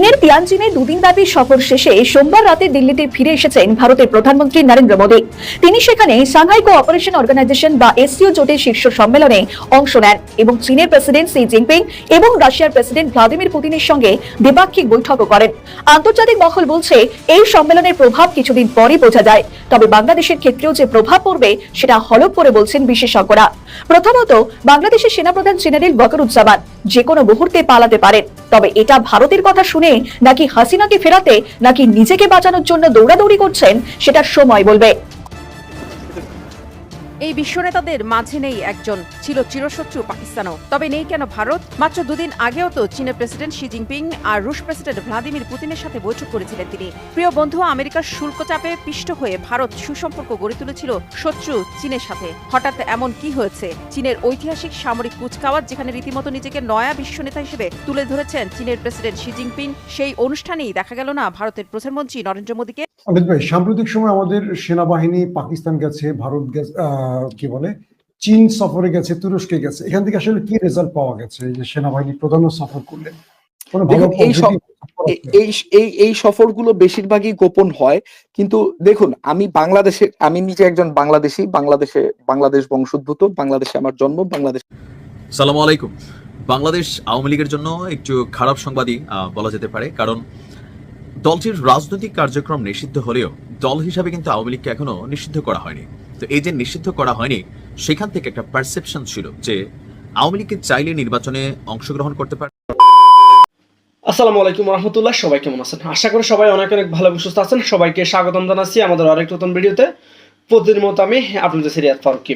চীনের তিয়ানজিনে দুদিনব্যাপী সফর শেষে সোমবার রাতে দিল্লিতে ফিরে এসেছেন ভারতের প্রধানমন্ত্রী নরেন্দ্র মোদী। তিনি সেখানে সাংহাই কোঅপারেশন অর্গানাইজেশন বা এসসিও জোটের শীর্ষ সম্মেলনে অংশ নেন এবং চীনের প্রেসিডেন্ট সি জিনপিং এবং রাশিয়ার প্রেসিডেন্ট ভ্লাদিমির পুতিনের সঙ্গে দ্বিপাক্ষিক বৈঠকও করেন। আন্তর্জাতিক মহল বলছে, এই সম্মেলনের প্রভাব কিছুদিন পরই বোঝা যায়, তবে বাংলাদেশের ক্ষেত্রেও যে প্রভাব পড়বে সেটা হলফ করে বলছেন বিশেষজ্ঞরা। প্রথমত, বাংলাদেশের সেনাপ্রধান জেনারেল বকরুজ্জামান। যে কোনো মুহূর্তে পালাতে পারেন। তবে এটা ভারতের কথা শুনে নাকি হাসিনাকে ফেরাতে, নাকি নিজেকে বাঁচানোর জন্য দৌড়াদৌড়ি করছেন সেটা সময় বলবে। এই বিশ্বনেতাদের মাঝে নেই একজন। ছিল চিরশত্রু পাকিস্তানও। তবে নেই কেন ভারত? মাত্র দুদিন আগেও তো চীনের প্রেসিডেন্ট শি জিনপিং আর রুশ প্রেসিডেন্ট ভ্লাদিমির পুতিনের সাথে বৈঠক করেছিলেন তিনি। প্রিয় বন্ধু, আমেরিকার শুল্ক চাপে পিষ্ট হয়ে ভারত সুসম্পর্ক গড়ে তুলেছিল শত্রু চীনের সাথে। হঠাৎ এমন কি হয়েছে? চীনের ঐতিহাসিক সামরিক কুচকাওয়াজ যেখানে রীতিমতো নিজেকে নয়া বিশ্বনেতা হিসেবে তুলে ধরেছেন চীনের প্রেসিডেন্ট শি জিনপিং, সেই অনুষ্ঠানেই দেখা গেল না ভারতের প্রধানমন্ত্রী নরেন্দ্র মোদীকে। সাম্প্রতিক সময় আমাদের সেনাবাহিনী পাকিস্তান গেছে, ভারত গেছে কি বলে চীন সফরে গেছে তুরস্কে গেছে। এখান থেকে আসলে কি রেজাল্ট পাওয়া গেছে? যে সেনাবাহিনী প্রধান সফর করলেন কোনো ভালো দেখুন, এই এই সফরগুলো বেশিরভাগই গোপন হয়। কিন্তু দেখুন আমি বাংলাদেশে আমি নিজে একজন বাংলাদেশী বাংলাদেশে বাংলাদেশ বংশোদ্ভূত বাংলাদেশে আমার জন্ম বাংলাদেশ সালাম আলাইকুম। বাংলাদেশ আওয়ামী লীগের জন্য একটু খারাপ সংবাদই আহ, বলা যেতে পারে। কারণ দলটির রাজনৈতিক কার্যক্রম নিষিদ্ধ হলেও দল হিসাবে কিন্তু আওয়ামী লীগকে এখনও নিষিদ্ধ করা হয়নি। তো এই যে নিষিদ্ধ করা হয়নি, সেখান থেকে একটা পারসেপশন ছিল যে আওয়ামী লীগকে চাইলে নির্বাচনে অংশগ্রহণ করতে পারে। আসসালামু আলাইকুম রহমতুল্লাহ, সবাই কেমন আছেন? আশা করি সবাই অনেক অনেক ভালো সুস্থ আছেন। সবাইকে স্বাগতম জানাচ্ছি আমাদের আরেক নতুন ভিডিওতে। প্রতিদিন মতো আমি আপনাদের সিরিয়াত ফারুকি।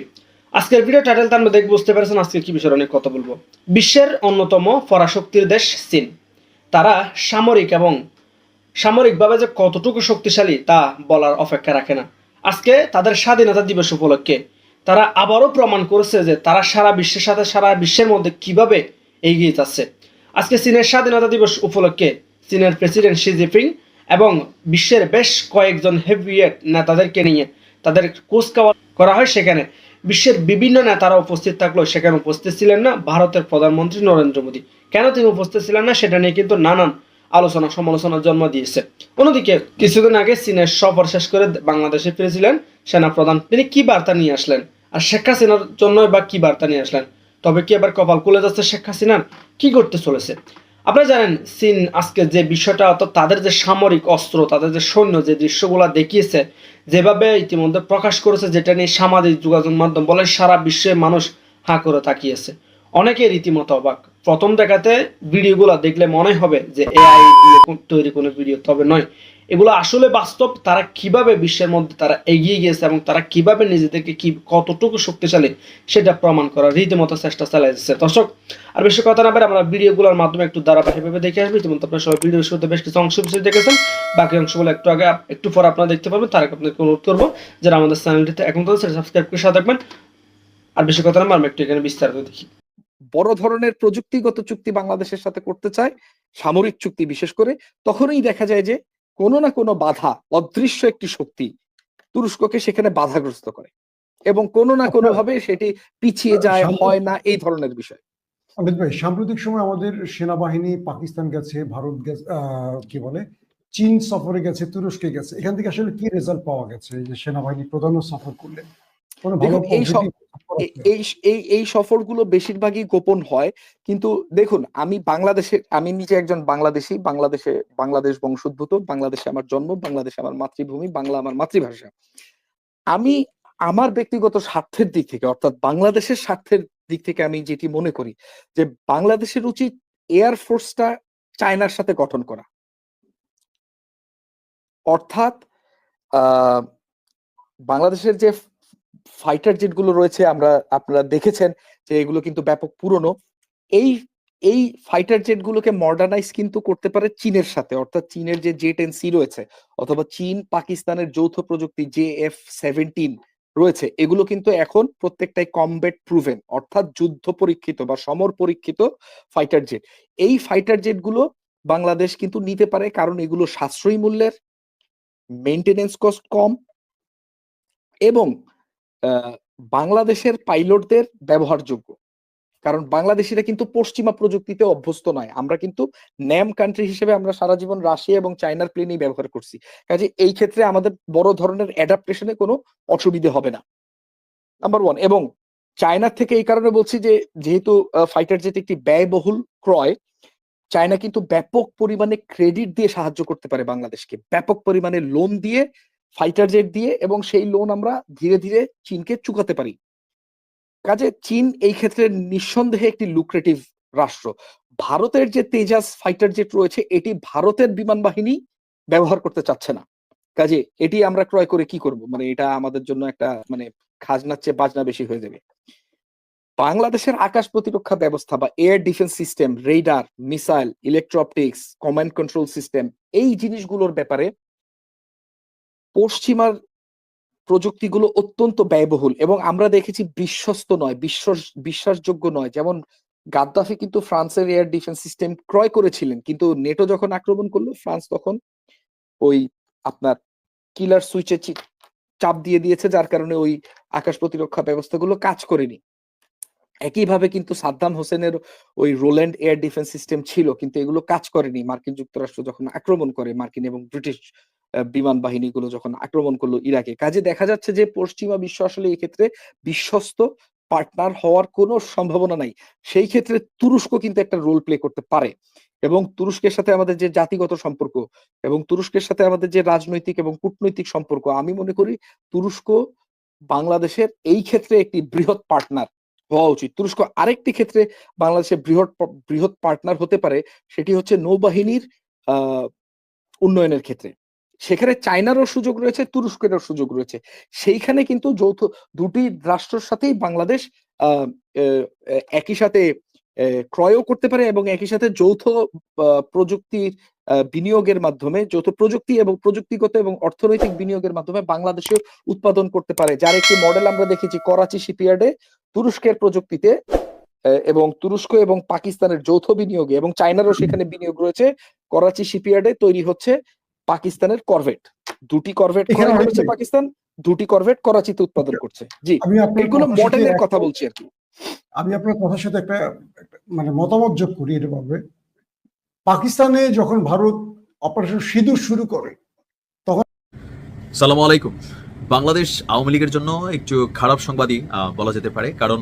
আজকের ভিডিও টাইটেল তার মধ্যে বুঝতে পেরেছেন আজকে কি বিষয়ে অনেক কথা বলব। বিশ্বের অন্যতম পরাশক্তির দেশ চীন। তারা সামরিক এবং সামরিকভাবে যে কতটুকু শক্তিশালী তা বলার অপেক্ষা রাখে না। আজকে তাদের স্বাধীনতা দিবস উপলক্ষে তারা আবারও প্রমাণ করেছে যে তারা সারা বিশ্বের সাথে সারা বিশ্বের মধ্যে কীভাবে এগিয়ে যাচ্ছে। আজকে চীনের স্বাধীনতা দিবস উপলক্ষে চীনের প্রেসিডেন্ট শি জিনপিং এবং বিশ্বের বেশ কয়েকজন হেভিয়েট নেতাদেরকে নিয়ে তাদের কুচকাওয়া করা হয় সেখানে। বিশ্বের বিভিন্ন নেতারা উপস্থিত থাকলেও সেখানে উপস্থিত ছিলেন না ভারতের প্রধানমন্ত্রী নরেন্দ্র মোদী। কেন তিনি উপস্থিত ছিলেন না সেটা নিয়ে কিন্তু নানান আলোচনা সমালোচনার জন্ম দিয়েছে। অন্যদিকে কিছুদিন আগে চীনের সফর শেষ করে বাংলাদেশে ফিরেছিলেন সেনাপ্রধান। তিনি কি বার্তা নিয়ে আসলেন? আর শেখ হাসিনার জন্য বা কি বার্তা নিয়ে আসলেন? তবে কি এবার কপাল খুলে যাচ্ছে শেখ হাসিনার? কি করতে চলেছে? আপনারা জানেন, চীন আজকে যে বিষয়টা, অর্থাৎ তাদের যে সামরিক অস্ত্র, তাদের যে সৈন্য, যে দৃশ্যগুলো দেখিয়েছে, যেভাবে ইতিমধ্যে প্রকাশ করেছে, যেটা নিয়ে সামাজিক যোগাযোগ মাধ্যম বলে সারা বিশ্বের মানুষ হাঁ করে তাকিয়েছে। অনেকে রীতিমতো অবাক। প্রথম দেখাতে ভিডিওগুলো দেখলে মনে হবে যে এআই দিয়ে তৈরি কোনো ভিডিও, তবে নয়। এগুলো আসলে বাস্তব, তারা কীভাবে বিশ্বের মধ্যে তারা এগিয়ে গিয়েছে এবং তারা কীভাবে নিজেদেরকে কি কতটুকু শক্তিশালী সেটা প্রমাণ করার রীতিমতো চেষ্টা চালিয়ে যাচ্ছে দর্শক, আর বেশি কথা না বলে আমরা ভিডিওগুলোর মাধ্যমে একটু ধারাবাহিকভাবে দেখে আসব। ইতিমধ্যে আপনারা সবাই ভিডিও শুরুতে বেশ কিছু অংশ বিশেষ দেখেছেন। বাকি অংশগুলো একটু আগে একটু পর আপনারা দেখতে পাবেন তার আগে আপনাকে অনুরোধ করব, যারা আমাদের চ্যানেলটিতে এখন তো সাবস্ক্রাইব করে সাথে থাকবেন। আর বেশি কথা না আমরা একটু এখানে বিস্তারিত দেখি। বড় ধরনের প্রযুক্তিগত চুক্তি বাংলাদেশের সাথে করতে চায় সামরিক চুক্তি বিশেষ করে তখনই দেখা যায় যে কোনো না কোনো বাধা অদৃশ্য একটি শক্তি তুরস্ককে সেখানে বাধাগ্রস্ত করে এবং কোনো না কোনো ভাবে সেটি পিছিয়ে যায় হয় না এই ধরনের বিষয়। অমিত ভাই সাম্প্রতিক সময় আমাদের সেনাবাহিনী পাকিস্তান গেছে ভারত গেছে কি বলে চীন সফরে গেছে তুরস্কে গেছে। এখান থেকে আসলে কি রেজাল্ট পাওয়া গেছে? যে সেনাবাহিনী প্রধান সফর করলেন। কোনো ভালো এই এই এই সফরগুলো বেশিরভাগই গোপন হয়। কিন্তু দেখুন, আমি বাংলাদেশে আমি নিজে একজন বাংলাদেশী, বাংলাদেশে, বাংলাদেশ বংশোদ্ভূত, বাংলাদেশে আমার জন্ম, বাংলাদেশে আমার মাতৃভূমি, বাংলা আমার মাতৃভাষা। আমি আমার ব্যক্তিগত স্বার্থের দিক থেকে, অর্থাৎ বাংলাদেশের স্বার্থের দিক থেকে আমি যেটি মনে করি, যে বাংলাদেশের উচিত এয়ার ফোর্সটা চায়নার সাথে গঠন করা। অর্থাৎ বাংলাদেশের যে ফাইটার জেটগুলো রয়েছে, আমরা, আপনারা দেখেছেন যে এগুলো কিন্তু ব্যাপক পুরনো। এই এই ফাইটার জেট গুলোকে মডার্নাইজ কিন্তু করতে পারে চীনের সাথে, অর্থাৎ চীনের যে জেট এন সি রয়েছে, অথবা চীন পাকিস্তানের যৌথ প্রযুক্তি জে এফ সেভেন্টিন রয়েছে, এগুলো কিন্তু এখন প্রত্যেকটাই কমব্যাট প্রুভেন অর্থাৎ যুদ্ধ পরীক্ষিত বা সমর পরীক্ষিত ফাইটার জেট এই ফাইটার জেটগুলো বাংলাদেশ কিন্তু নিতে পারে, কারণ এগুলো সাশ্রয়ী মূল্যের মেনটেনেন্স কস্ট কম এবং বাংলাদেশের পাইলটদের ব্যবহারযোগ্য। কারণ বাংলাদেশিরা কিন্তু পশ্চিমা প্রযুক্তিতে অভ্যস্ত নয়। আমরা কিন্তু ন্যাম কান্ট্রি হিসেবে আমরা সারা জীবন রাশিয়া এবং চায়নার প্লেনই ব্যবহার করছি। কাজে এই ক্ষেত্রে আমাদের বড় ধরনের অ্যাডাপ্টেশনে কোনো অসুবিধে হবে না। নাম্বার ওয়ান এবং চায়নার থেকে এই কারণে বলছি যে, যেহেতু ফাইটার জেট একটি ব্যয়বহুল ক্রয়, চায়না কিন্তু ব্যাপক পরিমাণে ক্রেডিট দিয়ে সাহায্য করতে পারে বাংলাদেশকে। ব্যাপক পরিমাণে লোন দিয়ে ফাইটার জেট দিয়ে এবং সেই লোন আমরা ধীরে ধীরে চীনকে চুকাতে পারি। কাজে চীন এই ক্ষেত্রে নিঃসন্দেহে একটি লুক্রেটিভ রাষ্ট্র। ভারতের যে তেজাস ফাইটার জেট রয়েছে, এটি ভারতের বিমান বাহিনী ব্যবহার করতে চাচ্ছে না। কাজে এটি আমরা ক্রয় করে কি করব? মানে এটা আমাদের জন্য একটা মানে খাজনার চেয়ে বাজনা বেশি হয়ে যাবে। বাংলাদেশের আকাশ প্রতিরক্ষা ব্যবস্থা বা air defence system radar missile electrooptics command control system এই জিনিসগুলোর ব্যাপারে পশ্চিমার প্রযুক্তিগুলো অত্যন্ত ব্যয়বহুল এবং আমরা দেখেছি বিশ্বস্ত নয়, বিশ্বাস, বিশ্বাসযোগ্য নয়। যেমন গাদ্দাফি কিন্তু ফ্রান্সের এয়ার ডিফেন্স সিস্টেম ক্রয় করেছিলেন, কিন্তু নেটো যখন আক্রমণ করল, ফ্রান্স তখন ওই আপনার কিলার সুইচে চাপ দিয়ে দিয়েছে, যার কারণে ওই আকাশ প্রতিরক্ষা ব্যবস্থাগুলো কাজ করেনি। একইভাবে কিন্তু সাদ্দাম হোসেনের ওই রোল্যান্ড এয়ার ডিফেন্স সিস্টেম ছিল, কিন্তু এগুলো কাজ করেনি। মার্কিন যুক্তরাষ্ট্র যখন আক্রমণ করে মার্কিন এবং ব্রিটিশ বিমান বাহিনীগুলো যখন আক্রমণ করল ইরাকে। কাজে দেখা যাচ্ছে যে পশ্চিমা বিশ্ব আসলে এক্ষেত্রে বিশ্বস্ত পার্টনার হওয়ার কোনো সম্ভাবনা নাই। সেই ক্ষেত্রে তুরস্ক কিন্তু একটা রোল প্লে করতে পারে এবং তুরস্কের সাথে আমাদের যে জাতিগত সম্পর্ক এবং তুরস্কের সাথে আমাদের যে রাজনৈতিক এবং কূটনৈতিক সম্পর্ক, আমি মনে করি তুরস্ক বাংলাদেশের এই ক্ষেত্রে একটি বৃহৎ পার্টনার হওয়া উচিত। তুরস্ক আরেকটি ক্ষেত্রে বাংলাদেশের বৃহৎ বৃহৎ পার্টনার হতে পারে, সেটি হচ্ছে নৌবাহিনীর, আহ, উন্নয়নের ক্ষেত্রে। সেখানে চায়নারও সুযোগ রয়েছে, তুরস্কেরও সুযোগ রয়েছে। সেইখানে কিন্তু যৌথ, দুটি রাষ্ট্রের সাথেই বাংলাদেশ একই সাথে ক্রয়ও করতে পারে এবং একই সাথে যৌথ প্রযুক্তির বিনিয়োগের মাধ্যমে, যৌথ প্রযুক্তি এবং প্রযুক্তিগত এবং অর্থনৈতিক বিনিয়োগের মাধ্যমে বাংলাদেশে উৎপাদন করতে পারে। যার একটি মডেল আমরা দেখেছি করাচি শিপইয়ার্ডে তুরস্কের প্রযুক্তিতে এবং তুরস্ক এবং পাকিস্তানের যৌথ বিনিয়োগে এবং চায়নারও সেখানে বিনিয়োগ রয়েছে। করাচি শিপইয়ার্ডে তৈরি হচ্ছে পাকিস্তানের করভেট দুটি করভেট ক্রয় করেছে পাকিস্তান দুটি করভেট করাচিতে উৎপাদন করছে। জি এগুলো মডেলের কথা বলছি আর কি। আমি আপনার কথার সাথে একটা মানে মতামত যোগ করি এটা ভাবে পাকিস্তানে যখন ভারত অপারেশন সিঁদুর শুরু করে তখন সালাম আলাইকুম। বাংলাদেশ আওয়ামী লীগের জন্য একটু খারাপ সংবাদই আহ, বলা যেতে পারে। কারণ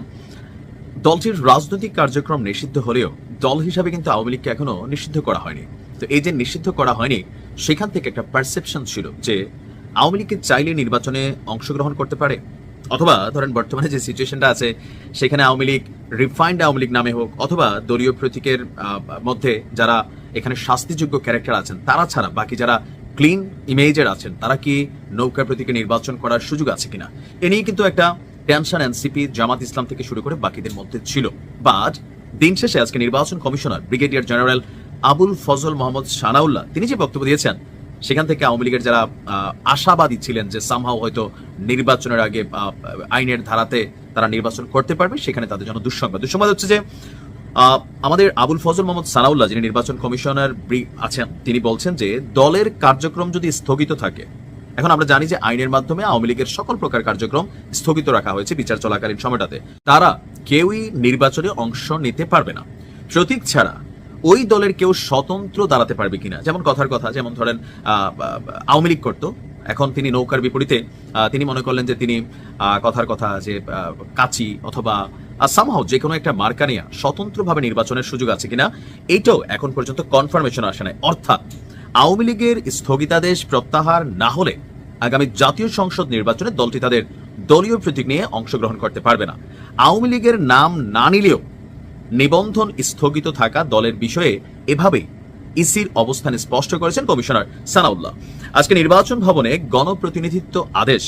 দলটির রাজনৈতিক কার্যক্রম নিষিদ্ধ হলেও দল হিসাবে কিন্তু আওয়ামী লীগকে এখনও নিষিদ্ধ করা হয়নি। তো এই যে নিষিদ্ধ করা হয়নি সেখান থেকে একটা পারসেপশন ছিল যে আওয়ামী লীগকে চাইলে নির্বাচনে অংশগ্রহণ করতে পারে। অথবা ধরেন বর্তমানে যে সিচুয়েশনটা আছে, সেখানে আওয়ামী লীগ রিফাইন্ড আওয়ামী লীগ নামে হোক, অথবা দলীয় প্রতীকের মধ্যে যারা এখানে শাস্তিযোগ্য ক্যারেক্টার আছেন, তারা ছাড়া বাকি যারা ক্লিন ইমেজের আছেন, তারা কি নৌকা প্রতীকে নির্বাচন করার সুযোগ আছে কিনা? এ নিয়ে কিন্তু একটা টেনশন এনসিপি জামাত ইসলাম থেকে শুরু করে বাকিদের মধ্যে ছিল। বাট দিন শেষে আজকে নির্বাচন commissioner brigadier general Abul Fazal Mohammad Sanaullah তিনি যে বক্তব্য দিয়েছেন, সেখান থেকে আওয়ামী লীগের যারা আশাবাদী ছিলেন যে সামহাও হয়তো নির্বাচনের আগে আইনের ধারাতে তারা নির্বাচন করতে পারবে, সেখানে তাদের জন্য দুঃসংবাদ। দুঃসংবাদ হচ্ছে যে আমাদের আবুল ফজল মোহাম্মদ সানাউল্লাহ যিনি নির্বাচন কমিশনার আছেন, তিনি বলছেন যে, দলের কার্যক্রম যদি স্থগিত থাকে, এখন আমরা জানি যে আইনের মাধ্যমে আওয়ামী লীগের সকল প্রকার কার্যক্রম স্থগিত রাখা হয়েছে বিচার চলাকালীন সময়টাতে। তারা কেউই নির্বাচনে অংশ নিতে পারবে না। প্রতীক ছাড়া ওই দলের কেউ স্বতন্ত্র দাঁড়াতে পারবে কিনা? যেমন কথার কথা, যেমন ধরেন আওয়ামী লীগ করতো। এখন তিনি নৌকার বিপরীতে তিনি মনে করলেন যে তিনি কথার কথা যে কাচি অথবা সামহাও যে কোনো একটা মার্কা নিয়ে স্বতন্ত্রভাবে নির্বাচনের সুযোগ আছে কিনা, এইটাও এখন পর্যন্ত কনফার্মেশন আসে নাই। অর্থাৎ, আওয়ামী লীগের স্থগিতাদেশ প্রত্যাহার না হলে আগামী জাতীয় সংসদ নির্বাচনে দলটি তাদের দলীয় প্রতীক নিয়ে অংশগ্রহণ করতে পারবে না। আওয়ামী লীগের নাম না নিলেও নিবন্ধন স্থগিত থাকা দলের বিষয়ে এভাবেই ইসির অবস্থান স্পষ্ট করেছেন কমিশনার সানাউল্লাহ। আজকে নির্বাচন ভবনে গণপ্রতিনিধিত্ব আদেশ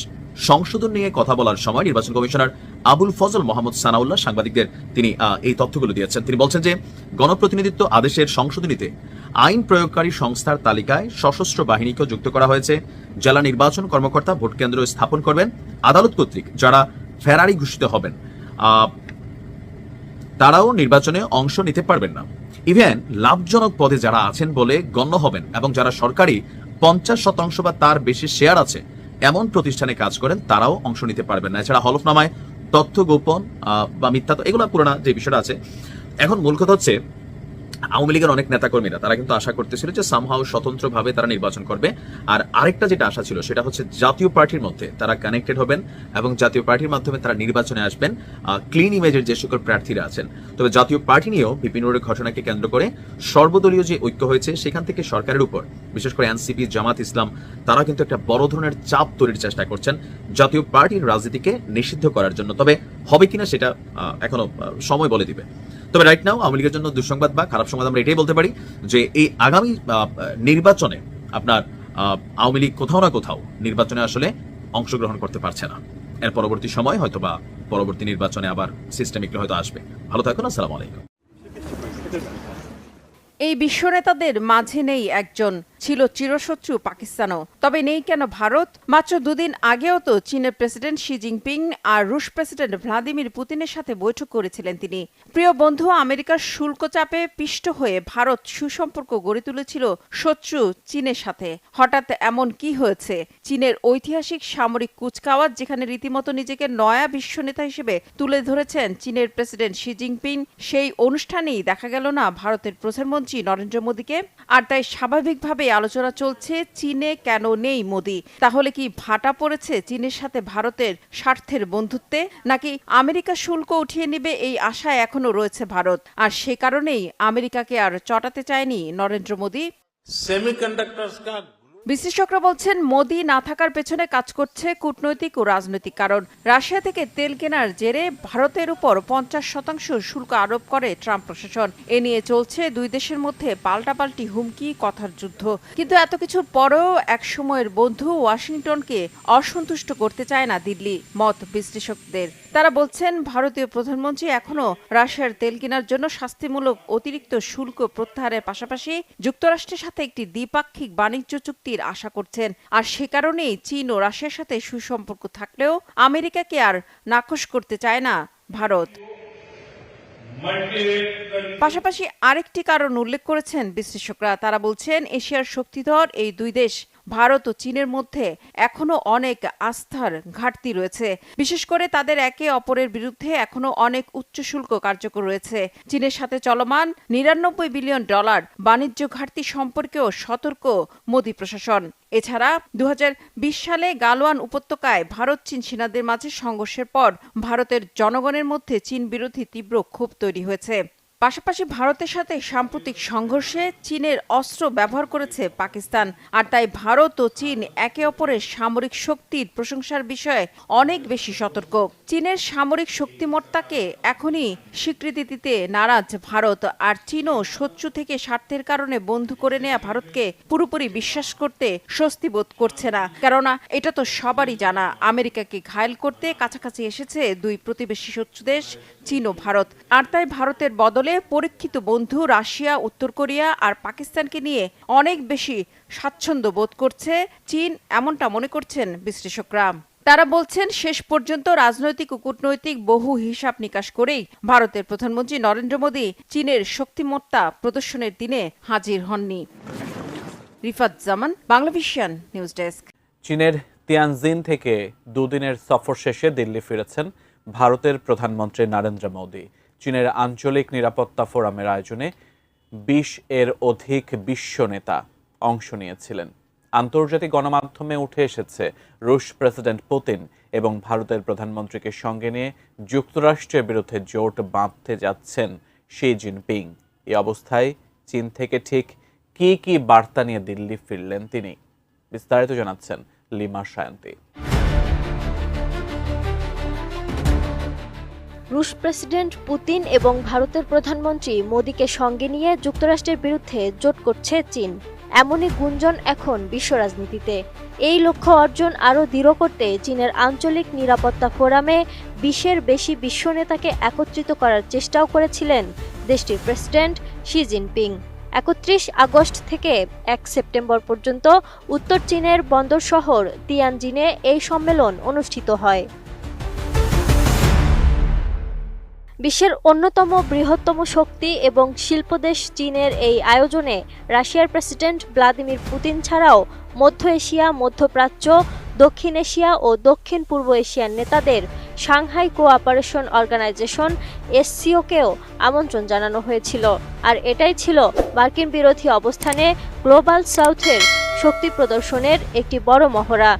সংশোধন নিয়ে কথা বলার সময় নির্বাচন কমিশনার আবুল ফজল মোহাম্মদ সানাউল্লাহ সাংবাদিকদের তিনি এই তথ্যগুলো দিয়েছেন। তিনি বলছেন যে, গণপ্রতিনিধিত্ব আদেশের সংশোধনীতে আইন প্রয়োগকারী সংস্থার তালিকায় সশস্ত্র বাহিনীকেও যুক্ত করা হয়েছে। জেলা নির্বাচন কর্মকর্তা ভোট কেন্দ্র স্থাপন করবেন। আদালত কর্তৃক যারা ফেরারি ঘোষিত হবেন তারাও নির্বাচনে অংশ নিতে পারবেন না। ইভেন লাভজনক পদে যারা আছেন বলে গণ্য হবেন এবং যারা সরকারি পঞ্চাশ শতাংশ বা তার বেশি শেয়ার আছে, এমন প্রতিষ্ঠানে কাজ করেন, তারাও অংশ নিতে পারবেন না। এছাড়া হলফনামায় তথ্য গোপন বা মিথ্যা এগুলো পুরোনা যে বিষয়টা আছে। এখন মূল কথা হচ্ছে আওয়ামী লীগের অনেক নেতাকর্মীরা, তারা কিন্তু আশা করতেছিল যে সামহাও স্বতন্ত্রভাবে তারা নির্বাচন করবে। আর আরেকটা যেটা আশা ছিল, সেটা হচ্ছে জাতীয় পার্টির মধ্যে তারা কানেক্টেড হবেন এবং জাতীয় পার্টির মাধ্যমে তারা নির্বাচনে আসবেন ক্লিন ইমেজের যে সকল প্রার্থীরা আছেন। তবে জাতীয় পার্টি নিয়েও বিপিন রোডের ঘটনাকে কেন্দ্র করে সর্বদলীয় যে ঐক্য হয়েছে, সেখান থেকে সরকারের উপর, বিশেষ করে এনসিপি, জামাত ইসলাম, তারা কিন্তু একটা বড় ধরনের চাপ তৈরির চেষ্টা করছেন জাতীয় পার্টির রাজনীতিকে নিষিদ্ধ করার জন্য। তবে হবে কিনা সেটা এখনও সময় বলে দিবে। তবে রাইট নাও আওয়ামী লীগের জন্য দুঃসংবাদ বা খারাপ সংবাদ আমরা এটাই বলতে পারি যে এই আগামী নির্বাচনে আপনার আওয়ামী লীগ কোথাও না কোথাও নির্বাচনে আসলে অংশগ্রহণ করতে পারছে না। এর পরবর্তী সময় হয়তো বা পরবর্তী নির্বাচনে আবার সিস্টেমিকলি হয়তো আসবে। ভালো থাকুন, আসসালামু আলাইকুম। এই বিশ্ব নেতাদের মাঝে নেই একজন ছিল চিরশত্রু পাকিস্তানও। তবে নেই কেন ভারত? মাত্র দুদিন আগেও তো চীনের প্রেসিডেন্ট শি জিনপিং আর রুশ প্রেসিডেন্ট ভ্লাদিমির পুতিনের সাথে বৈঠক করেছিলেন তিনি। প্রিয় বন্ধু, আমেরিকার শুল্ক চাপে পিষ্ট হয়ে ভারত সুসম্পর্ক গড়ে তুলেছিল শত্রু চীনের সাথে। হঠাৎ এমন কি হয়েছে? চীনের ঐতিহাসিক সামরিক কুচকাওয়াজ যেখানে রীতিমতো নিজেকে নয়া বিশ্ব নেতা হিসেবে তুলে ধরেছেন চীনের প্রেসিডেন্ট শি জিনপিং, সেই অনুষ্ঠানেই দেখা গেল না ভারতের প্রধানমন্ত্রী নরেন্দ্র মোদীকে। আর তাই স্বাভাবিকভাবে আলোচনা চলছে, চীনে কেন নেই মোদি? তাহলে কি ভাটা পড়েছে চীনের সাথে ভারতের স্বার্থের বন্ধুত্বে? নাকি আমেরিকা শুল্ক উঠিয়ে নিবে এই আশায় এখনও রয়েছে ভারত? আর সে কারণেই আমেরিকাকে আর চটাতে চায়নি নরেন্দ্র মোদী। বিশ্লেষকরা বলছেন, মোদি না থাকার পেছনে কাজ করছে কূটনৈতিক ও রাজনৈতিক কারণ। রাশিয়া থেকে তেল কেনার জেরে ভারতের উপর পঞ্চাশ শতাংশ শুল্ক আরোপ করে ট্রাম্প প্রশাসন। এ নিয়ে চলছে দুই দেশের মধ্যে পাল্টাপাল্টি হুমকি, কথার যুদ্ধ। কিন্তু এত কিছুর পরেও এক সময়ের বন্ধু ওয়াশিংটনকে অসন্তুষ্ট করতে চায় না দিল্লি, মত বিশ্লেষকদের। তারা বলছেন, ভারতীয় প্রধানমন্ত্রী এখনও রাশিয়ার তেল কেনার জন্য শাস্তিমূলক অতিরিক্ত শুল্ক প্রত্যাহারের পাশাপাশি যুক্তরাষ্ট্রের সাথে একটি দ্বিপাক্ষিক বাণিজ্য চুক্তির আশা করছেন। আর সে কারণেই চীন ও রাশিয়ার সাথে সুসম্পর্ক থাকলেও আমেরিকাকে আর নাকশ করতে চায় না ভারত। পাশাপাশি আরেকটি কারণ উল্লেখ করেছেন বিশ্লেষকরা। তারা বলছেন, এশিয়ার শক্তিধর এই দুই দেশ ভারত ও চীনের মধ্যে এখনও অনেক আস্থার ঘাটতি রয়েছে। বিশেষ করে তাদের একে অপরের বিরুদ্ধে এখনও অনেক উচ্চ শুল্ক কার্যকর রয়েছে। চীনের সাথে চলমান নিরানব্বই বিলিয়ন ডলার বাণিজ্য ঘাটতি সম্পর্কেও সতর্ক মোদী প্রশাসন। এছাড়া দু হাজার বিশ সালে গালোয়ান উপত্যকায় ভারত চীন সেনাদের মাঝে সংঘর্ষের পর ভারতের জনগণের মধ্যে চীন বিরোধী তীব্র ক্ষোভ তৈরি হয়েছে। পাশাপাশি ভারতের সাথে সাম্প্রতিক সংঘর্ষে চীনের অস্ত্র ব্যবহার করেছে পাকিস্তান। আর তাই ভারত ও চীন একে অপরের সামরিক শক্তির প্রশংসার বিষয়ে অনেক বেশি সতর্ক। চীনের সামরিক শক্তিমত্তাকে এখনই স্বীকৃতি দিতে নারাজ ভারত, আর চীনও শত্রু থেকে স্বার্থের কারণে বন্ধু করে নেয়া ভারতকে পুরোপুরি বিশ্বাস করতে স্বস্তি বোধ করছে না। কেননা এটা তো সবারই জানা, আমেরিকাকে ঘায়েল করতে কাছাকাছি এসেছে দুই প্রতিবেশী শত্রু দেশ চীন ও ভারত। আর তাই ভারতের বদলে পরীক্ষিত বন্ধু রাশিয়া, উত্তর কোরিয়া আর পাকিস্তানকে নিয়ে অনেক বেশি স্বাচ্ছন্দ্য বোধ করছে চীন, এমনটা মনে করছেন বিশ্লেষকরা। তারা বলছেন, শেষ পর্যন্ত রাজনৈতিক ও কূটনৈতিক বহু হিসাব নিকাশ করেই ভারতের প্রধানমন্ত্রী নরেন্দ্র মোদী চীনের শক্তিমত্তা প্রদর্শনের দিনে হাজির হননি। Rifat Zaman Banglavision news desk. চীনের তিয়ানজিন থেকে দুদিনের সফর শেষে দিল্লি ফিরেছেন ভারতের প্রধানমন্ত্রী নরেন্দ্র মোদী। চীনের আঞ্চলিক নিরাপত্তা ফোরামের আয়োজনে বিশ এর অধিক বিশ্ব নেতা অংশ নিয়েছিলেন। আন্তর্জাতিক গণমাধ্যমে উঠে এসেছে রুশ প্রেসিডেন্ট পুতিন এবং ভারতের প্রধানমন্ত্রীকে সঙ্গে নিয়ে যুক্তরাষ্ট্রের বিরুদ্ধে জোট বাঁধতে যাচ্ছেন শি জিনপিং। এই অবস্থায় চীন থেকে ঠিক কি কি বার্তা নিয়ে দিল্লি ফিরলেন তিনি, বিস্তারিত জানাচ্ছেন লিমা সায়ন্তী। রুশ প্রেসিডেন্ট পুতিন এবং ভারতের প্রধানমন্ত্রী মোদীকে সঙ্গে নিয়ে যুক্তরাষ্ট্রের বিরুদ্ধে জোট করছে চীন। এমনই গুঞ্জন এখন বিশ্ব রাজনীতিতে। এই লক্ষ্য অর্জন আরও দৃঢ় করতে চীনের আঞ্চলিক নিরাপত্তা ফোরামে বিশের বেশি বিশ্ব নেতাকে একত্রিত করার চেষ্টাও করেছিলেন দেশটির প্রেসিডেন্ট শি জিনপিং। একত্রিশ আগস্ট থেকে এক সেপ্টেম্বর পর্যন্ত উত্তর চীনের বন্দর শহর তিয়ানজিনে এই সম্মেলন অনুষ্ঠিত হয়। বিশ্বের অন্যতম বৃহত্তম শক্তি এবং শিল্পদেশ চীনের এই আয়োজনে রাশিয়ার প্রেসিডেন্ট ভ্লাদিমির পুতিন ছাড়াও মধ্য এশিয়া, মধ্যপ্রাচ্য, দক্ষিণ এশিয়া ও দক্ষিণ পূর্ব এশিয়ার নেতাদের সাংহাই কোঅপারেশন অর্গানাইজেশন এসসিওকেও আমন্ত্রণ জানানো হয়েছিল। আর এটাই ছিল মার্কিন বিরোধী অবস্থানে গ্লোবাল সাউথের শক্তি প্রদর্শনের একটি বড় মহড়া।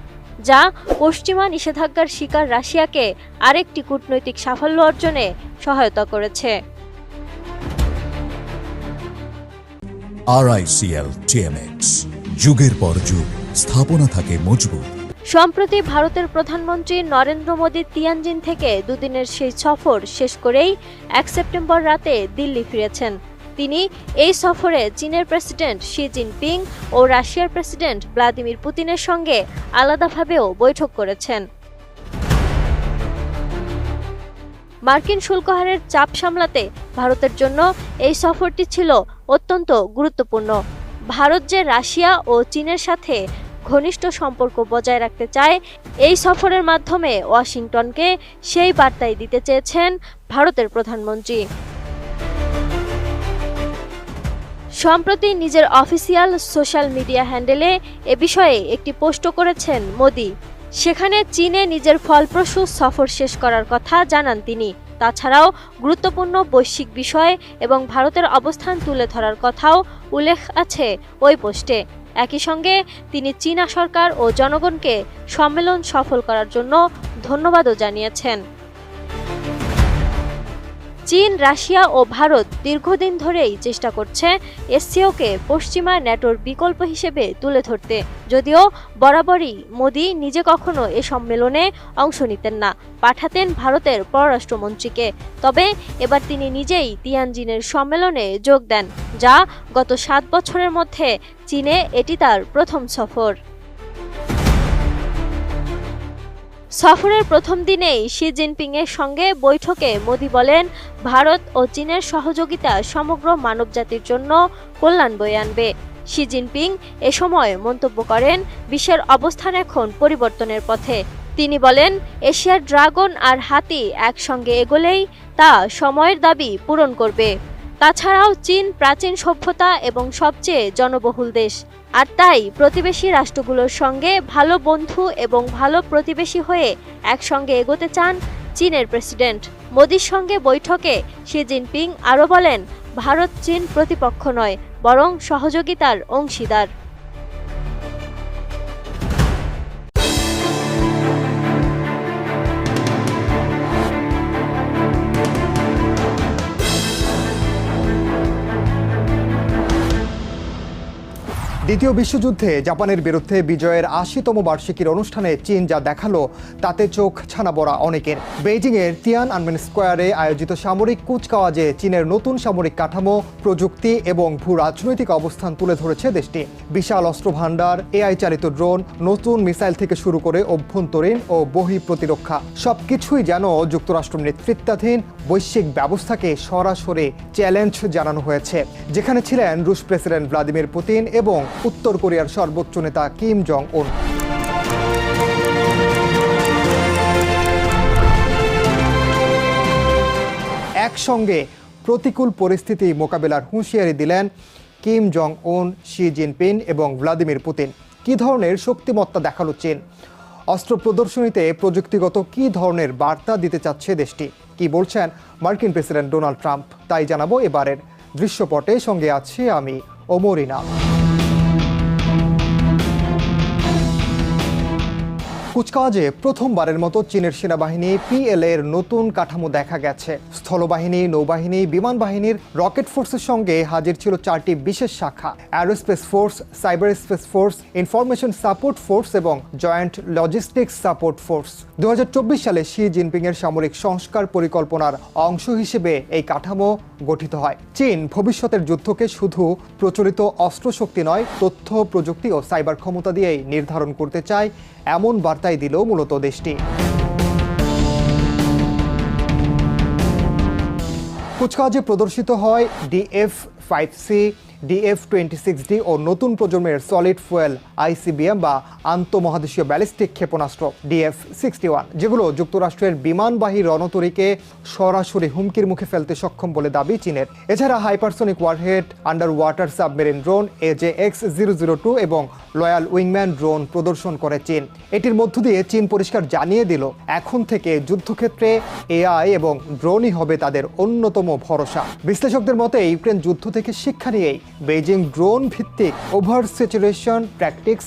যা পশ্চিমা নিষেধাজ্ঞার শিকার রাশিয়াকে আরেকটি কূটনৈতিক সাফল্য অর্জনে সহায়তা করেছে। আরআইসিএল টিএমএক্স যুগের পর যুগ স্থাপনা থাকে মজবুত। সম্প্রতি ভারতের প্রধানমন্ত্রী নরেন্দ্র মোদী তিয়ানজিন থেকে দুদিনের সেই সফর শেষ করেই এক সেপ্টেম্বর রাতে দিল্লি ফিরেছেন। তিনি এই সফরে চীনের প্রেসিডেন্ট শি জিনপিং ও রাশিয়ার প্রেসিডেন্ট ভ্লাদিমির পুতিনের সঙ্গে আলাদাভাবেও বৈঠক করেছেন। মার্কিন শুল্ক হারের চাপ সামলাতে ভারতের জন্য এই সফরটি ছিল অত্যন্ত গুরুত্বপূর্ণ। ভারত যে রাশিয়া ও চীনের সাথে ঘনিষ্ঠ সম্পর্ক বজায় রাখতে চায়, এই সফরের মাধ্যমে ওয়াশিংটনকে সেই বার্তাই দিতে চেয়েছেন ভারতের প্রধানমন্ত্রী। সম্প্রতি নিজের অফিসিয়াল সোশ্যাল মিডিয়া হ্যান্ডেলে এ বিষয়ে একটি পোস্ট করেছেন মোদি। সেখানে চীনে নিজের ফলপ্রসূ সফর শেষ করার কথা জানান তিনি। তাছাড়াও গুরুত্বপূর্ণ বৈশ্বিক বিষয় এবং ভারতের অবস্থান তুলে ধরার কথাও উল্লেখ আছে ওই পোস্টে। একই সঙ্গে তিনি চীনা সরকার ও জনগণকে সম্মেলন সফল করার জন্য ধন্যবাদও জানিয়েছেন। চীন, রাশিয়া ও ভারত দীর্ঘদিন ধরেই চেষ্টা করছে এসসিওকে পশ্চিমা ন্যাটোর বিকল্প হিসেবে তুলে ধরতে। যদিও বরাবরই মোদি নিজে কখনো এ সম্মেলনে অংশ নিতেন না, পাঠাতেন ভারতের পররাষ্ট্রমন্ত্রীকে। তবে এবার তিনি নিজেই তিয়ানজিনের সম্মেলনে যোগ দেন, যা গত সাত বছরের মধ্যে চীনে এটি তার প্রথম সফর। সফরের প্রথম দিনেই শি জিনপিংয়ের সঙ্গে বৈঠকে মোদি বলেন, ভারত ও চীনের সহযোগিতা সমগ্র মানবজাতির জন্য কল্যাণ বয়ে আনবে। শি জিনপিং এ সময় মন্তব্য করেন, বিশ্বের অবস্থান এখন পরিবর্তনের পথে। তিনি বলেন, এশিয়ার ড্রাগন আর হাতি একসঙ্গে এগোলেই তা সময়ের দাবি পূরণ করবে। তাছাড়াও চীন প্রাচীন সভ্যতা এবং সবচেয়ে জনবহুল দেশ। আর তাই প্রতিবেশী রাষ্ট্রগুলোর সঙ্গে ভালো বন্ধু এবং ভালো প্রতিবেশী হয়ে একসঙ্গে এগোতে চান চীনের প্রেসিডেন্ট। মোদির সঙ্গে বৈঠকে শি জিনপিং আরও বলেন, ভারত চীন প্রতিপক্ষ নয়, বরং সহযোগিতার অংশীদার। দ্বিতীয় বিশ্বযুদ্ধে জাপানের বিরুদ্ধে বিজয়ের আশিতম বার্ষিকীর অনুষ্ঠানে চীন যা দেখাল, তাতে চোখ ছানা বড়া অনেকের। বেইজিংয়ের তিয়ান আনমেন স্কোয়ারে আয়োজিত সামরিক কুচকাওয়াজে চীনের নতুন সামরিক কাঠামো, প্রযুক্তি এবং ভূ রাজনৈতিক অবস্থান তুলে ধরেছে দেশটি। বিশাল অস্ত্র ভাণ্ডার এআই চালিত ড্রোন, নতুন মিসাইল থেকে শুরু করে অভ্যন্তরীণ ও বহি প্রতিরক্ষা, সবকিছুই যেন যুক্তরাষ্ট্র নেতৃত্বাধীন বৈশ্বিক ব্যবস্থাকে সরাসরি চ্যালেঞ্জ জানানো হয়েছে। যেখানে ছিলেন রুশ প্রেসিডেন্ট ভ্লাদিমির পুতিন এবং উত্তর কোরিয়ার সর্বোচ্চ নেতা কিম জং উন। একসঙ্গে প্রতিকূল পরিস্থিতি মোকাবেলার হুঁশিয়ারি দিলেন Kim Jong Un, Xi Jinping এবং ভ্লাদিমির পুতিন। কী ধরনের শক্তিমত্তা দেখাল চীন? অস্ত্র প্রদর্শনীতে প্রযুক্তিগত কী ধরনের বার্তা দিতে চাচ্ছে দেশটি? কি বলছেন মার্কিন প্রেসিডেন্ট ডোনাল্ড ট্রাম্প? তাই জানাব এবারের দৃশ্যপটে। সঙ্গে আছি আমি ওমরিনা কুচকাওয়াজে প্রথমবারের মতো চীনের সেনাবাহিনী পিএল এর নতুন কাঠামো দেখা গেছে। স্থলবাহিনী, নৌবাহিনী বিমান বাহিনীর রকেট ফোর্সের সঙ্গে হাজির ছিল চারটি বিশেষ শাখা। Aerospace force cyber space force information support force এবং জয়েন্ট লজিস্টিক্স সাপোর্ট ফোর্স দু সালে শি জিনপিং এর সামরিক সংস্কার পরিকল্পনার অংশ হিসেবে এই কাঠামো গঠিত হয়। চীন ভবিষ্যতের যুদ্ধকে শুধু প্রচলিত অস্ত্রশক্তি নয়, তথ্য, প্রযুক্তি ও সাইবার ক্ষমতা দিয়েই নির্ধারণ করতে চায়, এমন বার্তাই দিল মূলত দেশটি। কুচকাওয়াজে প্রদর্শিত হয় DF five C DF twenty six D ও নতুন প্রজন্মের সলিড ফুয়েল আইসিবিএম বা আন্তঃমহাদেশীয় ব্যালিস্টিক ক্ষেপণাস্ত্র ডিএফ সিক্সটি ওয়ান যেগুলো যুক্তরাষ্ট্রের বিমানবাহী রণতরীকে সরাসরি হুমকির মুখে ফেলতে সক্ষম বলে দাবি চীনের। এছাড়া hypersonic warhead underwater submarine drone AJ X zero zero two এবং লয়াল উইংম্যান ড্রোন প্রদর্শন করে চীন। এটির মধ্য দিয়ে চীন পরিষ্কার জানিয়ে দিল, এখন থেকে যুদ্ধক্ষেত্রে এআই এবং ড্রোনই হবে তাদের অন্যতম ভরসা। বিশ্লেষকদের মতে, ইউক্রেন যুদ্ধ থেকে শিক্ষা নিয়েই বেইজিং ড্রোন ভিত্তিক ওভার সিচুয়েশন প্র্যাকটিক্স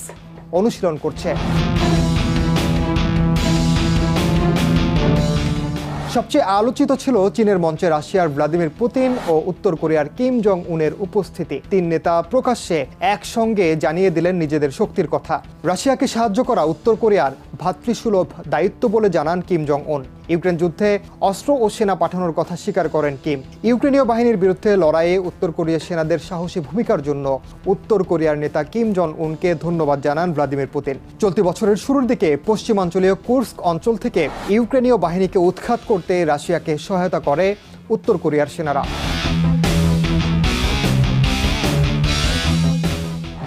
অনুশীলন করছে। সবচেয়ে আলোচিত ছিল চীনের মঞ্চে রাশিয়ার ভ্লাদিমির পুতিন ও উত্তর কোরিয়ার কিম জং উনের উপস্থিতি। তিন নেতা প্রকাশ্যে একসঙ্গে জানিয়ে দিলেন নিজেদের শক্তির কথা। রাশিয়াকে সাহায্য করা উত্তর কোরিয়ার ভাতৃসুলভ দায়িত্ব বলে জানান কিম জং উন ইউক্রেন যুদ্ধে অস্ত্র ও সেনা পাঠানোর কথা স্বীকার করেন কিম। ইউক্রেনীয় বাহিনীর বিরুদ্ধে লড়াইয়ে উত্তর কোরিয়ার সেনাদের সাহসী ভূমিকার জন্য উত্তর কোরিয়ার নেতা কিম জন উনকে ধন্যবাদ জানান ভ্লাদিমির পুতিন। চলতি বছরের শুরুর দিকে পশ্চিমাঞ্চলীয় কুর্স্ক অঞ্চল থেকে ইউক্রেনীয় বাহিনীকে উৎখাত করতে রাশিয়াকে সহায়তা করে উত্তর কোরিয়ার সেনারা।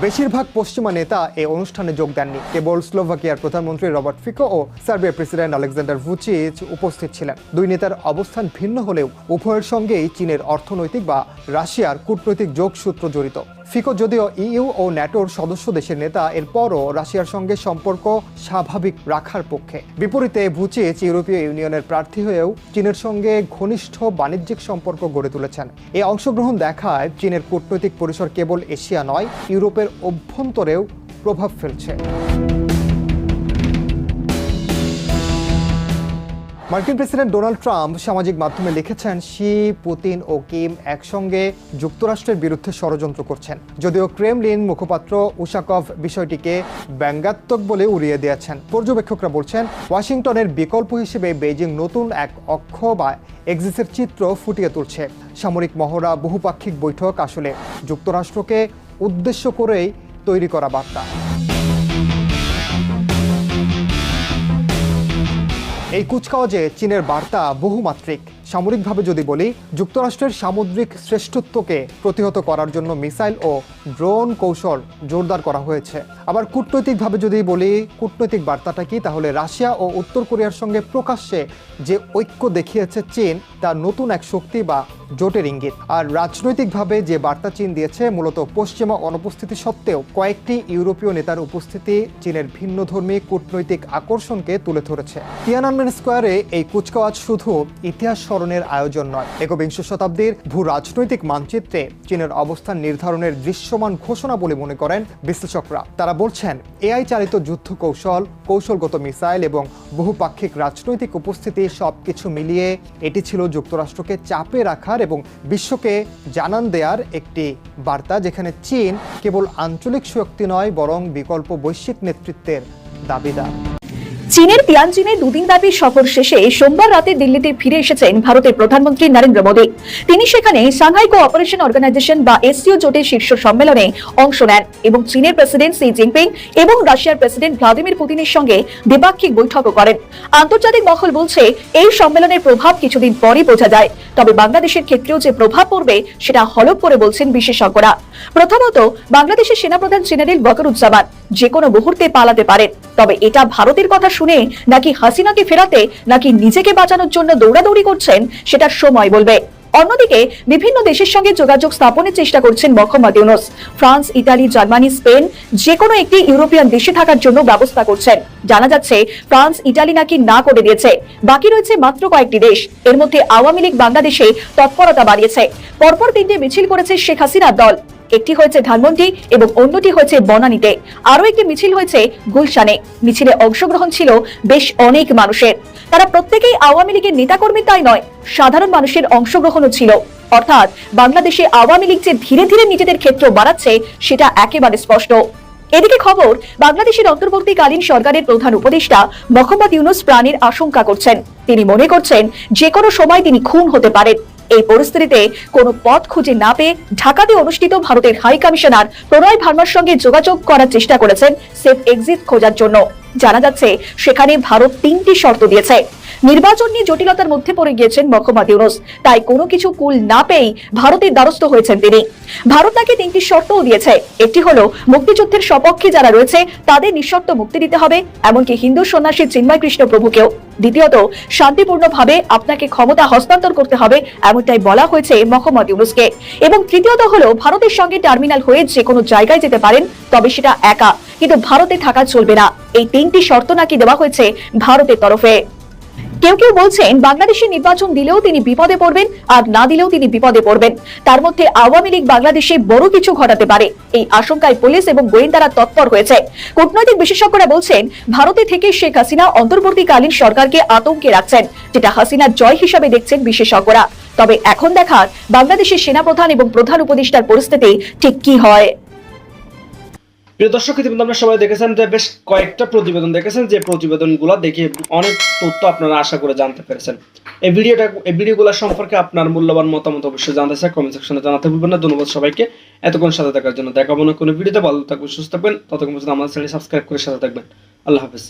বেশিরভাগ পশ্চিমা নেতা এই অনুষ্ঠানে যোগ দেননি। কেবল স্লোভাকিয়ার প্রধানমন্ত্রী রবার্ট ফিকো ও সার্বিয়ার প্রেসিডেন্ট আলেকজান্ডার ভুচিচ উপস্থিত ছিলেন। দুই নেতার অবস্থান ভিন্ন হলেও উভয়ের সঙ্গেই চীনের অর্থনৈতিক বা রাশিয়ার কূটনৈতিক যোগসূত্র জড়িত। ফিকো যদিও ইইউ ও ন্যাটোর সদস্য দেশের নেতা, এরপরও রাশিয়ার সঙ্গে সম্পর্ক স্বাভাবিক রাখার পক্ষে। বিপরীতে ভুচিচ ইউরোপীয় ইউনিয়নের প্রার্থী হয়েও চীনের সঙ্গে ঘনিষ্ঠ বাণিজ্যিক সম্পর্ক গড়ে তুলেছেন। এই অংশগ্রহণ দেখায় চীনের কূটনৈতিক পরিসর কেবল এশিয়া নয়, ইউরোপের অভ্যন্তরেও প্রভাব ফেলছে। মার্কিন প্রেসিডেন্ট ডোনাল্ড ট্রাম্প সামাজিক মাধ্যমে লিখেছেন, শি, পুতিন ও কিম একসঙ্গে যুক্তরাষ্ট্রের বিরুদ্ধে ষড়যন্ত্র করছেন। যদিও ক্রেমলিন মুখপাত্র উশাকভ বিষয়টিকে ব্যঙ্গাত্মক বলে উড়িয়ে দিয়েছেন। পর্যবেক্ষকরা বলছেন, ওয়াশিংটনের বিকল্প হিসেবে বেজিং নতুন এক অক্ষ বা এক্সিসের চিত্র ফুটিয়ে তুলছে। সামরিক মহড়া বহুপাক্ষিক বৈঠক আসলে যুক্তরাষ্ট্রকে উদ্দেশ্য করেই তৈরি করা বার্তা। এই কুচকাওয়াজে চীনের বার্তা বহুমাত্রিক। সামরিকভাবে যদি বলি, যুক্তরাষ্ট্রের সামুদ্রিক শ্রেষ্ঠত্বকে প্রতিহত করার জন্য মিসাইল ও ড্রোন কৌশল জোরদার করা হয়েছে। আবার কূটনৈতিকভাবে যদি বলি, কূটনৈতিক বার্তাটা কি? তাহলে রাশিয়া ও উত্তর কোরিয়ার সঙ্গে প্রকাশ্যে যে ঐক্য দেখিয়েছে চীন, তা নতুন এক শক্তি বা জোটের ইঙ্গিত। আর রাজনৈতিকভাবে যে বার্তা চীন দিয়েছে, মূলত পশ্চিমা অনুপস্থিতি সত্ত্বেও কয়েকটি ইউরোপীয় নেতার উপস্থিতি চীনের ভিন্নধর্মী কূটনৈতিক আকর্ষণকে তুলে ধরেছে। তিয়ানানমেন স্কোয়ারে এই কুচকাওয়াজ শুধু ইতিহাস স্মরণের আয়োজন নয়, একবিংশ শতাব্দীর ভূ রাজনৈতিক মানচিত্রে চীনের অবস্থান নির্ধারণের দৃশ্যমান ঘোষণা বলে মনে করেন বিশ্লেষকরা। তারা বলছেন, এআই চালিত যুদ্ধ কৌশল কৌশলগত মিসাইল এবং বহুপাক্ষিক রাজনৈতিক উপস্থিতি সবকিছু মিলিয়ে এটি ছিল যুক্তরাষ্ট্রকে চাপে রাখার এবং বিশ্বকে জানান দেয়ার একটি বার্তা যেখানে চীন কেবল আঞ্চলিক শক্তি নয়, বরং বিকল্প বৈশ্বিক নেতৃত্বের দাবিদার। চীনের তিয়ানজিনে দুদিন ব্যাপী সফর শেষে সোমবার রাতে দিল্লিতে ফিরে এসেছেন ভারতের প্রধানমন্ত্রী নরেন্দ্র মোদী। তিনি সেখানে সাংহাই কোঅপারেশন অর্গানাইজেশন বা এসসিও জোটের শীর্ষ সম্মেলনে অংশ নেন এবং চীনের প্রেসিডেন্ট সি জিনপিং এবং রাশিয়ার প্রেসিডেন্ট ভ্লাদিমির পুতিনের সঙ্গে দ্বিপাক্ষিক বৈঠকও করেন। আন্তর্জাতিক মহল বলছে, এই সম্মেলনের প্রভাব কিছুদিন পরই বোঝা যায়। তবে বাংলাদেশের ক্ষেত্রেও যে প্রভাব পড়বে, সেটা হলক করে বলছেন বিশেষজ্ঞরা। প্রথমত, বাংলাদেশের সেনাপ্রধান জেনারেল বকরুজ্জামান, যে কোনো মুহূর্তে পালাতে পারেন। তবে এটা ভারতের কথা শুনে নাকি হাসিনাকে ফেরাতে, নাকি নিজেকে বাঁচানোর জন্য দৌড়াদৌড়ি করছেন সেটা সময় বলবে। অন্যদিকে বিভিন্ন দেশের সঙ্গে যোগাযোগ স্থাপনের চেষ্টা করছেন Mohammad Yunus. France, Italy, Germany, Spain যে কোনো একটি ইউরোপিয়ান দেশে থাকার জন্য ব্যবস্থা করছেন। জানা যাচ্ছে, ফ্রান্স ইটালি নাকি না করে দিয়েছে। বাকি রয়েছে মাত্র কয়েকটি দেশ। এর মধ্যে আওয়ামী লীগ বাংলাদেশে তৎপরতা বাড়িয়েছে। পরপর তিনটে মিছিল করেছে শেখ হাসিনার দল। একটি হয়েছে ধানমন্ডি এবং অন্যটি হয়েছে বনানীতে। আরও একটি মিছিল হয়েছে গুলশানে। মিছিলে অংশগ্রহণ ছিল বেশ অনেক মানুষের। তারা প্রত্যেকেই আওয়ামী লীগের নেতাকর্মী তাই নয়, সাধারণ মানুষের অংশগ্রহণও ছিল। অর্থাৎ বাংলাদেশে আওয়ামী লীগ যে ধীরে ধীরে নিজেদের ক্ষেত্র বাড়াচ্ছে, সেটা একেবারে স্পষ্ট। এদিকে খবর, বাংলাদেশের অন্তর্বর্তীকালীন সরকারের প্রধান উপদেষ্টা মোহাম্মদ ইউনুস প্রাণের আশঙ্কা করছেন। তিনি মনে করছেন, যে কোনো সময় তিনি খুন হতে পারেন। এই পরিস্থিতিতে কোনো পথ খুঁজে না পেয়ে ঢাকাতে অনুষ্ঠিত ভারতের হাই কমিশনার প্রণয় ভার্মার সঙ্গে যোগাযোগ করার চেষ্টা করেছেন সেফ এক্সিট খোঁজার জন্য। জানা যাচ্ছে, সেখানে ভারত তিনটি শর্ত দিয়েছে। নির্বাচন নিয়ে জটিলতার মধ্যে পড়ে গিয়েছেন মোহাম্মদ ইউনুস। তাই কোনো কিছু কুল না পেয়েই ভারতের দ্বারস্থ হয়েছেন তিনি। ভারত তাকে তিনটি শর্তও দিয়েছে। একটি হলো, মুক্তিযুদ্ধের সপক্ষে যারা রয়েছে, তাদের নিঃশর্ত মুক্তি দিতে হবে, এমনকি হিন্দু সন্ন্যাসী চিন্ময় কৃষ্ণ প্রভুকেও। দ্বিতীয়ত, শান্তিপূর্ণভাবে আপনাকে ক্ষমতা হস্তান্তর করতে হবে, এমনটাই বলা হয়েছে মোহাম্মদ ইউনুসকে। এবং তৃতীয়ত হলো, ভারতের সঙ্গে টার্মিনাল হয়ে যে কোনো জায়গায় যেতে পারেন, তবে সেটা একা। কিন্তু ভারতে থাকা চলবে না। এই তিনটি শর্ত নাকি দেওয়া হয়েছে ভারতের তরফে। কেউ কেউ বলছেন বাংলাদেশে নির্বাচন দিলেও তিনি বিপদে পড়বেন আর না দিলেও তিনি বিপদে পড়বেন। তার মধ্যে আওয়ামী লীগ বাংলাদেশে বড় কিছু ঘটাতে পারে। এই আশঙ্কায় পুলিশ এবং গোয়েন্দারা তৎপর হয়েছে। কূটনৈতিক বিশেষজ্ঞরা বলছেন, ভারতে থেকে শেখ হাসিনা অন্তর্বর্তীকালীন সরকারকে আতঙ্কে রাখছেন, যেটা হাসিনার জয় হিসাবে দেখছেন বিশেষজ্ঞরা। তবে এখন দেখার বাংলাদেশের সেনাপ্রধান এবং প্রধান উপদেষ্টার পরিস্থিতি ঠিক কি হয়? প্রিয় দর্শক, ইতিমধ্যে আপনারা সবাই দেখেছেন যে বেশ কয়েকটা প্রতিবেদন দেখেছেন, যে প্রতিবেদনগুলো দেখে অনেক তথ্য আপনারা আশা করে জানতে পেরেছেন। এই ভিডিওটা, এই ভিডিওগুলো সম্পর্কে আপনার মূল্যবান মতামত অবশ্যই জানতে চাই কমেন্ট সেকশনে জানাতে ভুলবেন না। ধন্যবাদ সবাইকে। এতক্ষণ সাথে থাকার জন্য দেখাবো না কোনো ভিডিওতে। ভালো থাকবেন, সুস্থ থাকবেন। ততক্ষণ পর্যন্ত আমাদের চ্যানেল সাবস্ক্রাইব করে সাথে থাকবেন। আল্লাহ হাফিজ।